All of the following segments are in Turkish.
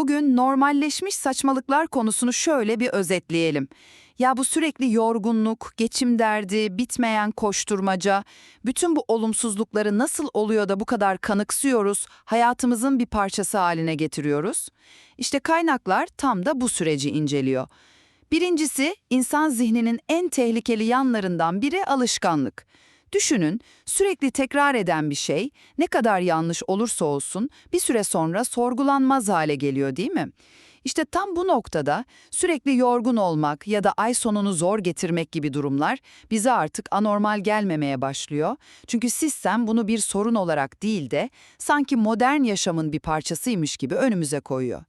Bugün normalleşmiş saçmalıklar konusunu şöyle bir özetleyelim. Ya bu sürekli yorgunluk, geçim derdi, bitmeyen koşturmaca, bütün bu olumsuzlukları nasıl oluyor da bu kadar kanıksıyoruz, hayatımızın bir parçası haline getiriyoruz? İşte kaynaklar tam da bu süreci inceliyor. Birincisi, insan zihninin en tehlikeli yanlarından biri alışkanlık. Düşünün, sürekli tekrar eden bir şey, ne kadar yanlış olursa olsun bir süre sonra sorgulanmaz hale geliyor değil mi? İşte tam bu noktada sürekli yorgun olmak ya da ay sonunu zor getirmek gibi durumlar bize artık anormal gelmemeye başlıyor. Çünkü sistem bunu bir sorun olarak değil de sanki modern yaşamın bir parçasıymış gibi önümüze koyuyor.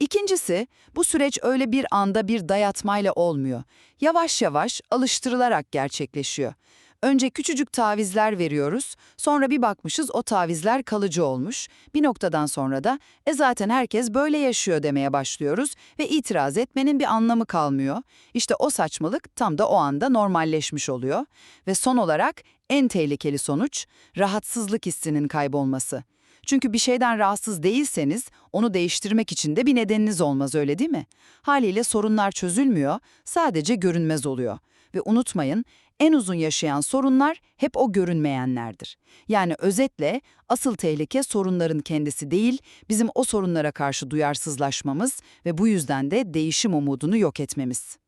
İkincisi, bu süreç öyle bir anda bir dayatmayla olmuyor. Yavaş yavaş alıştırılarak gerçekleşiyor. Önce küçücük tavizler veriyoruz, sonra bir bakmışız o tavizler kalıcı olmuş. Bir noktadan sonra da e zaten herkes böyle yaşıyor demeye başlıyoruz ve itiraz etmenin bir anlamı kalmıyor. İşte o saçmalık tam da o anda normalleşmiş oluyor. Ve son olarak en tehlikeli sonuç rahatsızlık hissinin kaybolması. Çünkü bir şeyden rahatsız değilseniz onu değiştirmek için de bir nedeniniz olmaz öyle değil mi? Haliyle sorunlar çözülmüyor, sadece görünmez oluyor. Ve unutmayın, en uzun yaşayan sorunlar hep o görünmeyenlerdir. Yani özetle asıl tehlike sorunların kendisi değil, bizim o sorunlara karşı duyarsızlaşmamız ve bu yüzden de değişim umudunu yok etmemiz.